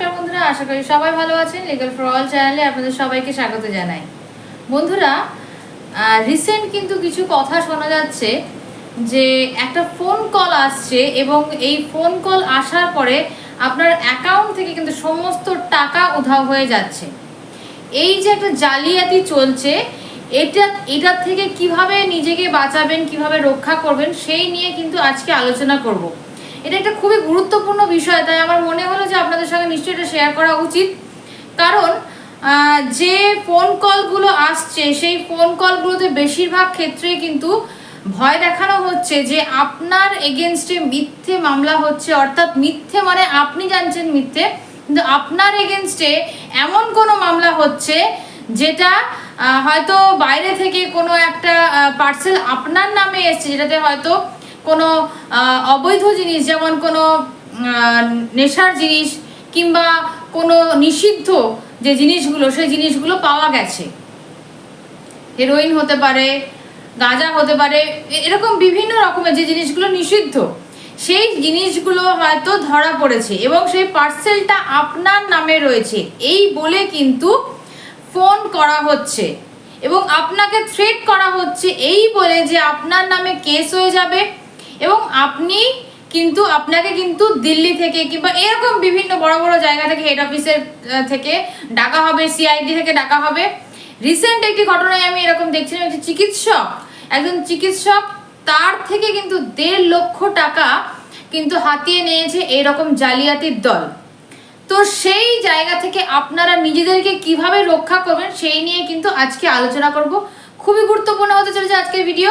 নমস্কার বন্ধুরা, আশা করি সবাই ভালো আছেন। লিগাল ফর অল চ্যানেলে আপনাদের সবাইকে স্বাগত জানাই। বন্ধুরা রিসেন্ট কিন্তু কিছু কথা শোনা যাচ্ছে যে একটা ফোন কল আসছে এবং এই ফোন কল আসার পরে আপনার অ্যাকাউন্ট থেকে কিন্তু সমস্ত টাকা উধাও হয়ে যাচ্ছে। এই যে একটা জালিয়াতি চলছে, এটা এটার থেকে কীভাবে নিজেকে বাঁচাবেন, কীভাবে রক্ষা করবেন, সেই নিয়ে কিন্তু আজকে আলোচনা করব। এটা একটা খুবই গুরুত্বপূর্ণ বিষয়, তাই আমার মনে হলো যে আপনাদের সঙ্গে নিশ্চয়ই এটা শেয়ার করা উচিত। কারণ যে ফোন কলগুলো আসছে, সেই ফোন কলগুলোতে বেশিরভাগ ক্ষেত্রে কিন্তু ভয় দেখানো হচ্ছে যে আপনার এগেনস্টে মিথ্যে মামলা হচ্ছে, অর্থাৎ মিথ্যে মানে আপনি জানছেন মিথ্যে, কিন্তু আপনার এগেনস্টে এমন কোনো মামলা হচ্ছে যেটা হয়তো বাইরে থেকে কোনো একটা পার্সেল আপনার নামে এসছে, যেটাতে হয়তো কোনো অবৈধ জিনিস, যেমন কোনো নেশার জিনিস কিংবা কোনো নিষিদ্ধ যে জিনিসগুলো, সেই জিনিসগুলো পাওয়া গেছে। হেরোইন হতে পারে, গাঁজা হতে পারে এরকম বিভিন্ন রকমের যে জিনিসগুলো নিষিদ্ধ, সেই জিনিসগুলো হয়তো ধরা পড়েছে এবং সেই পার্সেলটা আপনার নামে রয়েছে। এই বলে কিন্তু ফোন করা হচ্ছে এবং আপনাকে থ্রেট করা হচ্ছে এই বলে যে আপনার নামে কেস হয়ে যাবে। এবং আপনি কিন্তু, আপনাকে কিন্তু দিল্লি থেকে কিংবা এরকম বিভিন্ন বড় বড় জায়গা থেকে হেড অফিসের থেকে ডাকা হবে সিআইডি থেকে ডাকা হবে। রিসেন্ট একটি ঘটনায় আমি এরকম দেখছিলাম একটি চিকিৎসক, একজন চিকিৎসক তার থেকে কিন্তু দেড় লক্ষ টাকা কিন্তু হাতিয়ে নিয়েছে এরকম জালিয়াতির দল। তো সেই জায়গা থেকে আপনারা নিজেদেরকে কীভাবে রক্ষা করবেন, সেই নিয়ে কিন্তু আজকে আলোচনা করব। খুবই গুরুত্বপূর্ণ হতে চলেছে আজকের ভিডিও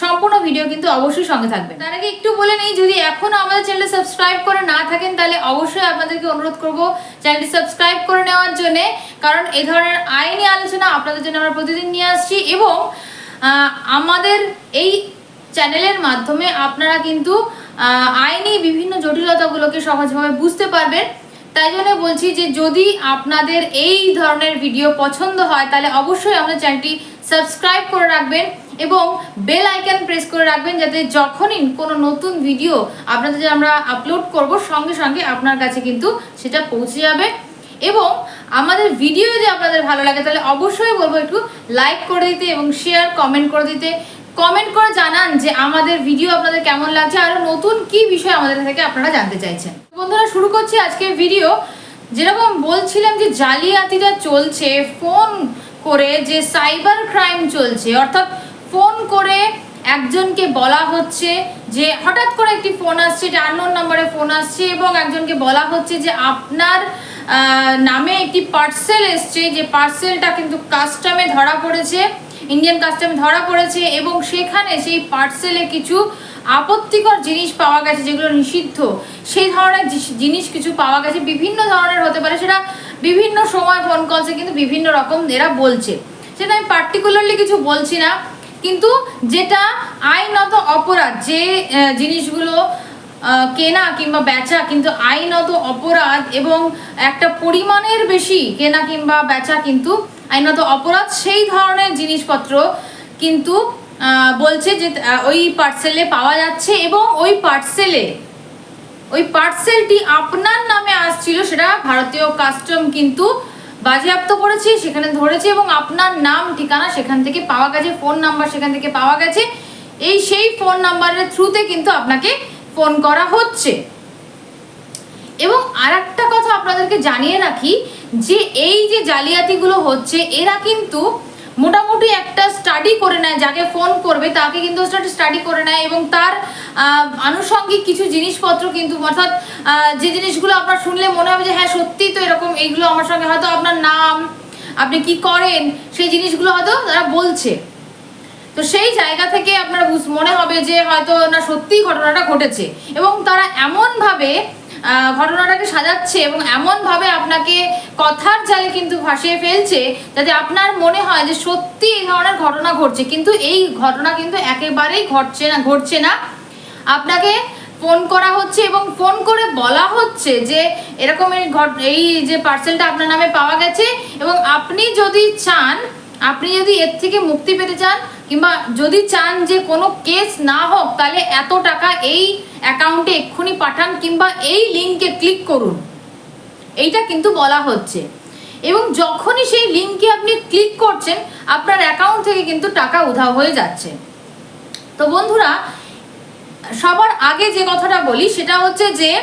সম্পূর্ণ ভিডিও কিন্তু অবশ্যই সঙ্গে থাকবে। তার আগে একটু বলে নেই, যদি এখনও আমাদের চ্যানেলে সাবস্ক্রাইব করে না থাকেন, তাহলে অবশ্যই আপনাদেরকে অনুরোধ করব চ্যানেলটি সাবস্ক্রাইব করে নেওয়ার জন্য, কারণ এই ধরনের আইনি আলোচনা আপনাদের জন্য আমরা প্রতিদিন নিয়ে আসছি এবং আমাদের এই চ্যানেলের মাধ্যমে আপনারা কিন্তু আইনি বিভিন্ন জটিলতাগুলোকে সহজভাবে বুঝতে পারবেন। তাই জন্য বলছি যে, যদি আপনাদের এই ধরনের ভিডিও পছন্দ হয়, তাহলে অবশ্যই আমাদের চ্যানেলটি সাবস্ক্রাইব করে রাখবেন। এবং বেল আইকন প্রেস করে রাখবেন যাতে যখনই কোনো নতুন ভিডিও আপনাদের আমরা আপলোড করব, সঙ্গে সঙ্গে আপনার কাছে কিন্তু সেটা পৌঁছে যাবে। এবং আমাদের ভিডিও যদি আপনাদের ভালো লাগে, তাহলে অবশ্যই বলব একটু লাইক করে দিতে এবং শেয়ার কমেন্ট করে দিতে। কমেন্ট করে জানান যে আমাদের ভিডিও আপনাদের কেমন লাগছে, আরও নতুন কি বিষয় আমাদের থেকে আপনারা জানতে চাইছেন। বন্ধুরা, শুরু করছি আজকের ভিডিও যেরকম বলছিলাম যে জালিয়াতিটা চলছে ফোন করে যে সাইবার ক্রাইম চলছে, অর্থাৎ ফোন করে একজনকে বলা হচ্ছে যে হঠাৎ করে একটি ফোন আসছে, এটা আননোন নম্বরে ফোন আসছে এবং একজনকে বলা হচ্ছে যে আপনার নামে একটি পার্সেল এসছে, যে পার্সেলটা কিন্তু কাস্টমে ধরা পড়েছে ইন্ডিয়ান কাস্টমে ধরা পড়েছে এবং সেখানে সেই পার্সেলে কিছু আপত্তিকর জিনিস পাওয়া গেছে যেগুলো নিষিদ্ধ। সেই ধরনের জিনিস কিছু পাওয়া গেছে, বিভিন্ন ধরনের হতে পারে, সেটা বিভিন্ন সময় ফোন কলসে কিন্তু বিভিন্ন রকম এরা বলছে। সেটা আমি পার্টিকুলারলি কিছু বলছি না। কিন্তু যেটা আইনত অপরাধ, যে জিনিসগুলো কেনা কিংবা বেচা কিন্তু আইনত অপরাধ এবং একটা পরিমাণের বেশি কেনা কিংবা বেচা কিন্তু আইনত অপরাধ, সেই ধরনের জিনিসপত্র কিন্তু বলছে যে ওই পার্সেলে পাওয়া যাচ্ছে এবং ওই পার্সেলে ওই পার্সেলটি আপনার নামে আসছিল, সেটা ভারতীয় কাস্টম কিন্তু বাজেয়াপ্ত করেছি, সেখানে ধরেছি এবং আপনার নাম, ঠিকানা সেখান থেকে পাওয়া গেছে, ফোন নাম্বার সেখান থেকে পাওয়া গেছে। এই সেই ফোন নাম্বারের থ্রুতে কিন্তু আপনাকে ফোন করা হচ্ছে। এবং আর কথা আপনাদেরকে জানিয়ে রাখি যে এই যে জালিয়াতিগুলো হচ্ছে, এরা কিন্তু মোটামুটি একটা স্টাডি করে নেয়, যাকে ফোন করবে, তাকে কিন্তু স্টাডি করে নেয় এবং তার আনুষঙ্গিক কিছু জিনিসপত্র কিন্তু, অর্থাৎ যে জিনিসগুলো আপনার শুনলে মনে হবে যে হ্যাঁ সত্যি তো এরকম, এইগুলো আমার সঙ্গে হয়তো আপনার নাম, আপনি কি করেন, সেই জিনিসগুলো হয়তো তারা বলছে। তো সেই জায়গা থেকে আপনার মনে হবে যে হয়তো না সত্যিই ঘটনাটা ঘটেছে। এবং তারা এমনভাবে ঘটনাটাকে সাজাচ্ছে এবং এমনভাবে আপনাকে কথার জালে কিন্তু ভাসিয়ে ফেলছে যাতে আপনার মনে হয় যে সত্যি এই ধরনের ঘটনা ঘটছে। কিন্তু এই ঘটনা কিন্তু একেবারেই ঘটছে না ঘটছে না। আপনাকে ফোন করা হচ্ছে এবং ফোন করে বলা হচ্ছে যে এরকম এই যে পার্সেলটা আপনার নামে পাওয়া গেছে এবং আপনি যদি চান আপনি যদি এর থেকে মুক্তি পেতে চান কিংবা যদি চান যে কোনো কেস না হোক, তাহলে এত টাকা এই অ্যাকাউন্টে এক্ষুনি পাঠান কিংবা এই লিঙ্কে ক্লিক করুন। এইটা কিন্তু বলা হচ্ছে। এবং যখনই সেই লিঙ্কে আপনি ক্লিক করছেন, আপনার অ্যাকাউন্ট থেকে কিন্তু টাকা উধাও হয়ে যাচ্ছে। তো বন্ধুরা, সবার আগে যে কথাটা বলি, সেটা হচ্ছে যে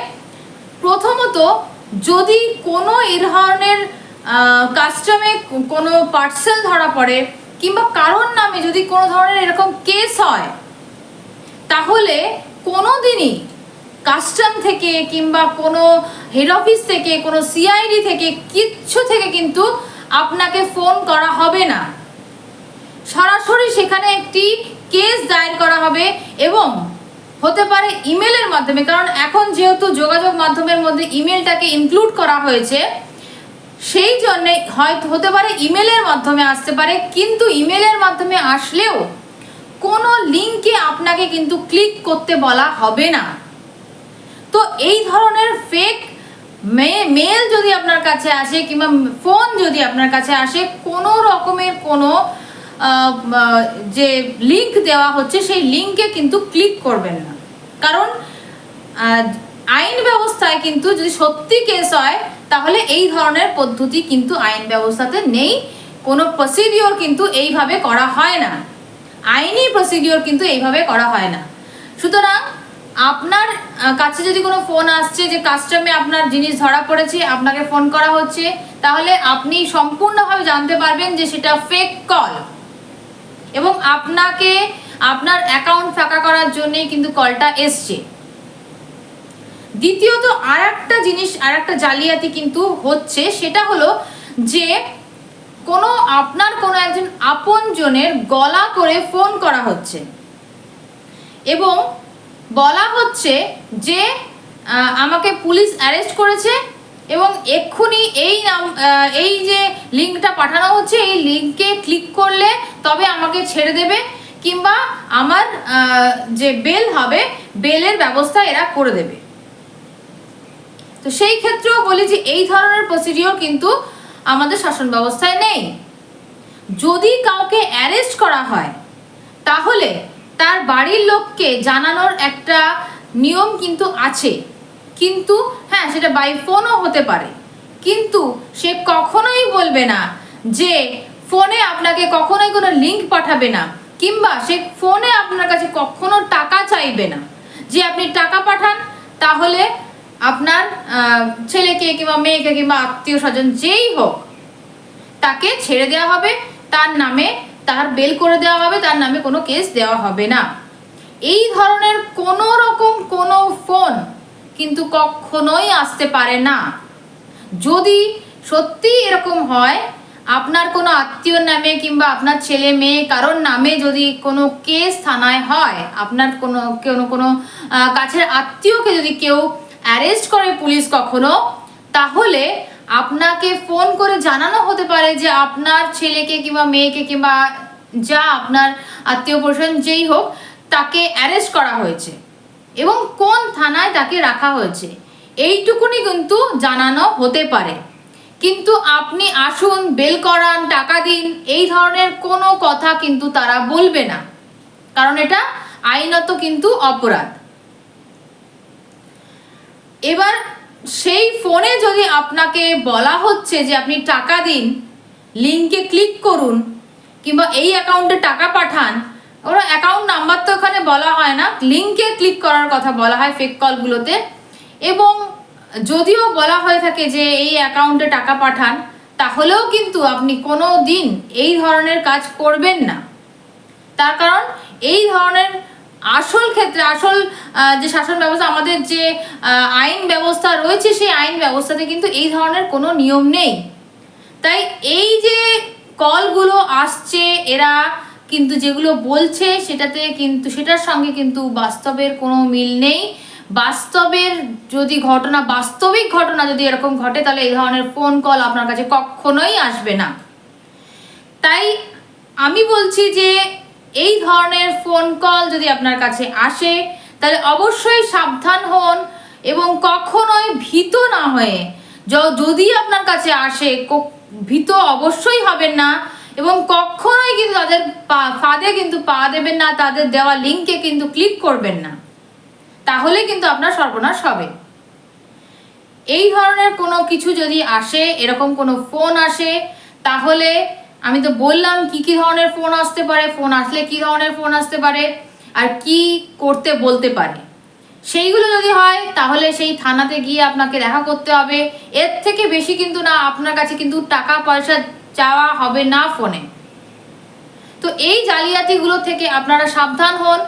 প্রথমত যদি কোনো এই ধরনের কাস্টমে কোনো পার্সেল ধরা পড়ে কিংবা কারোর নামে যদি কোনো ধরনের এরকম কেস হয়, তাহলে কোনো দিনই কাস্টম থেকে কিংবা কোনো হেড অফিস থেকে, কোনো সিআইডি থেকে, কিচ্ছু থেকে কিন্তু আপনাকে ফোন করা হবে না। সরাসরি সেখানে একটি কেস দায়ের করা হবে এবং হতে পারে ইমেলের মাধ্যমে, কারণ এখন যেহেতু যোগাযোগ মাধ্যমের মধ্যে ইমেলটাকে ইনক্লুড করা হয়েছে সেই জন্যে হয়তো হতে পারে ইমেলের মাধ্যমে আসতে পারে, কিন্তু ইমেলের মাধ্যমে আসলেও কোনো লিঙ্কে আপনাকে কিন্তু ক্লিক করতে বলা হবে না। তো এই ধরনের ফেক মেল যদি আপনার কাছে আসে কিংবা ফোন যদি আপনার কাছে আসে, কোনো রকমের কোনো যে লিংক দেওয়া হচ্ছে সেই লিঙ্কে কিন্তু ক্লিক করবেন না। কারণ আইন ব্যবস্থায় কিন্তু যদি সত্যি কেস হয় তাহলে এই ধরনের পদ্ধতি কিন্তু আইন ব্যবস্থাতে নেই। কোনো প্রসিডিওর কিন্তু এইভাবে করা হয় না। আইনি প্রসিডিওর কিন্তু এইভাবে করা হয় না। সুতরাং আপনার কাছে যদি কোনো ফোন আসছে যে কাস্টমে আপনার জিনিস ধরা পড়েছে, আপনাকে ফোন করা হচ্ছে, তাহলে আপনি সম্পূর্ণভাবে জানতে পারবেন যে সেটা ফেক কল এবং আপনাকে, আপনার অ্যাকাউন্ট ফাঁকা করার জন্যেই কিন্তু কলটা এসছে। দ্বিতীয়ত আর একটা জিনিস আর একটা জালিয়াতি কিন্তু হচ্ছে, সেটা হলো যে কোনো আপনার কোনো একজন আপনজনের গলা করে ফোন করা হচ্ছে। এবং বলা হচ্ছে যে আমাকে পুলিশ অ্যারেস্ট করেছে এবং এক্ষুনি এই নাম এই যে লিঙ্কটা পাঠানো হচ্ছে, এই লিঙ্কে ক্লিক করলে তবে আমাকে ছেড়ে দেবে কিংবা আমার যে বেল হবে, বেলের ব্যবস্থা এরা করে দেবে। তো সেই ক্ষেত্রেও বলি যে এই ধরনের প্রসিডিওর কিন্তু আমাদের শাসন ব্যবস্থায় নেই। যদি কাউকে অ্যারেস্ট করা হয়, তাহলে তার বাড়ির লোককে জানানোর একটা নিয়ম কিন্তু আছে। কিন্তু হ্যাঁ সেটা বাই ফোনও হতে পারে। কিন্তু সে কখনোই বলবে না যে ফোনে আপনাকে কখনোই কোনো লিঙ্ক পাঠাবে না, কিংবা সে ফোনে আপনার কাছে কখনো টাকা চাইবে না। যে আপনি টাকা পাঠান, তাহলে আপনার ছেলেকে কিংবা মেয়েকে কিংবা আত্মীয় স্বজন যেই হোক, তাকে ছেড়ে দেওয়া হবে, তার নামে তার বেল করে দেওয়া হবে, তার নামে কোনো কেস দেওয়া হবে না। এই ধরনের কোনো রকম কোনো ফোন কিন্তু কখনোই আসতে পারে না। যদি সত্যি এরকম হয়, আপনার কোনো আত্মীয়র নামে কিংবা আপনার ছেলে, মেয়ে কারোর নামে যদি কোনো কেস থানায় হয়, আপনার কোনো কোনো কোনো কাছের আত্মীয়কে যদি কেউ অ্যারেস্ট করে পুলিশ কখনো? তাহলে আপনাকে ফোন করে জানানো হতে পারে যে আপনার ছেলেকে কিংবা মেয়েকে কিংবা যা আপনার আত্মীয় পরিজন যেই হোক, তাকে অ্যারেস্ট করা হয়েছে এবং কোন থানায় তাকে রাখা হয়েছে, এইটুকুনি কিন্তু জানানো হতে পারে। কিন্তু আপনি আসুন, বেল করান, টাকা দিন, এই ধরনের কোনো কথা কিন্তু তারা বলবে না। কারণ এটা আইনত কিন্তু অপরাধ। এবার সেই ফোনে যদি আপনাকে বলা হচ্ছে যে আপনি টাকা দিন লিঙ্কে ক্লিক করুন, কিংবা এই অ্যাকাউন্টে টাকা পাঠান, ওরা অ্যাকাউন্ট নাম্বার তো এখানে বলা হয় না লিঙ্কে ক্লিক করার কথা বলা হয় ফেক কলগুলোতে এবং যদিও বলা হয়ে থাকে যে এই অ্যাকাউন্টে টাকা পাঠান, তাহলেও কিন্তু আপনি কোনো দিন এই ধরনের কাজ করবেন না। তার কারণ এই ধরনের আসল ক্ষেত্রে, আসল যে শাসন ব্যবস্থা, আমাদের যে আইন ব্যবস্থা রয়েছে, সেই আইন ব্যবস্থাতে কিন্তু এই ধরনের কোনো নিয়ম নেই। তাই এই যে কলগুলো আসছে, এরা কিন্তু যেগুলো বলছে, সেটাতে কিন্তু, সেটার সঙ্গে কিন্তু বাস্তবের কোনো মিল নেই। বাস্তবের যদি ঘটনা, বাস্তবিক ঘটনা যদি এরকম ঘটে, তাহলে এই ধরনের ফোন কল আপনার কাছে কখনোই আসবে না। তাই আমি বলছি যে এই ধরনের ফোন কল যদি আপনার কাছে আসে, তাহলে অবশ্যই সাবধান হন এবং কখনোই ভীত না হয়ে যদি আপনার কাছে আসে ভীত অবশ্যই হবেন না এবং কখনোই কিন্তু তাদের ফাঁদে কিন্তু পা দেবেন না, তাদের দেওয়া লিঙ্কে কিন্তু ক্লিক করবেন না। তাহলে কিন্তু আপনার সর্বনাশ হবে। এই ধরনের কোনো কিছু যদি আসে, এরকম কোনো ফোন আসে, তাহলে আমি তো বললাম কি কি ধরনের ফোন আসতে পারে ফোন আসলে কি ধরনের ফোন আসতে পারে, আর কি করতে বলতে পারে। সেইগুলো যদি হয়, তাহলে সেই থানাতে গিয়ে আপনাকে দেখা করতে হবে। এর থেকে বেশি কিন্তু না, আপনার কাছে কিন্তু টাকা পয়সা চাওয়া হবে না ফোনে তো এই জালিয়াতিগুলো থেকে আপনারা সাবধান হন।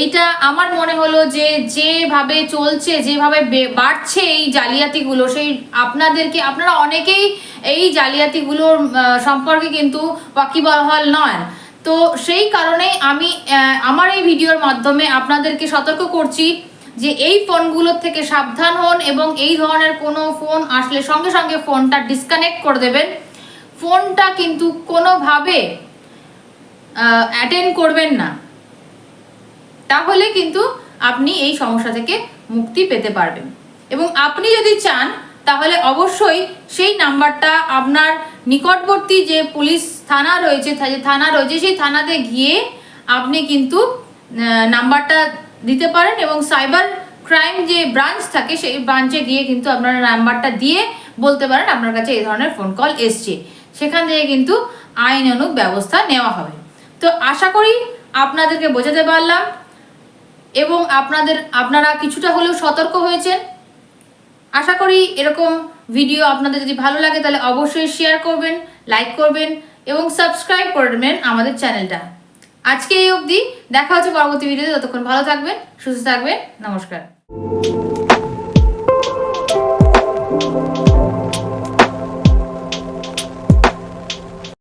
এইটা আমার মনে হলো যে যেভাবে চলছে, যেভাবে বাড়ছে এই জালিয়াতিগুলো, সেই আপনাদেরকে, আপনারা অনেকেই এই জালিয়াতিগুলোর সম্পর্কে কিন্তু ওয়াকিবহাল নয় তো সেই কারণেই আমি আমার এই ভিডিওর মাধ্যমে আপনাদেরকে সতর্ক করছি যে এই ফোনগুলোর থেকে সাবধান হন এবং এই ধরনের কোনো ফোন আসলে সঙ্গে সঙ্গে ফোনটা ডিসকানেক্ট করে দেবেন। ফোনটা কিন্তু কোনোভাবে অ্যাটেন্ড করবেন না। তাহলে কিন্তু আপনি এই সমস্যা থেকে মুক্তি পেতে পারবেন। এবং আপনি যদি চান, তাহলে অবশ্যই সেই নাম্বারটা আপনার নিকটবর্তী যে পুলিশ থানা রয়েছে যে থানা রয়েছে, সেই থানাতে গিয়ে আপনি কিন্তু নাম্বারটা দিতে পারেন এবং সাইবার ক্রাইম যে ব্রাঞ্চ থাকে, সেই ব্রাঞ্চে গিয়ে কিন্তু আপনার নাম্বারটা দিয়ে বলতে পারেন, আপনার কাছে এই ধরনের ফোন কল এসছে। সেখান থেকে কিন্তু আইনানুগ ব্যবস্থা নেওয়া হবে। তো আশা করি আপনাদেরকে বোঝাতে পারলাম। এবং আপনাদের, আপনারা কিছুটা হলেও সতর্ক হয়েছেন। আশা করি এরকম ভিডিও আপনাদের যদি ভালো লাগে, তাহলে অবশ্যই শেয়ার করবেন লাইক করবেন এবং সাবস্ক্রাইব করবেন আমাদের চ্যানেলটা আজকে এই অবধি, দেখা হচ্ছে পরবর্তী ভিডিওতে ততক্ষণ ভালো থাকবেন, সুস্থ থাকবেন, নমস্কার।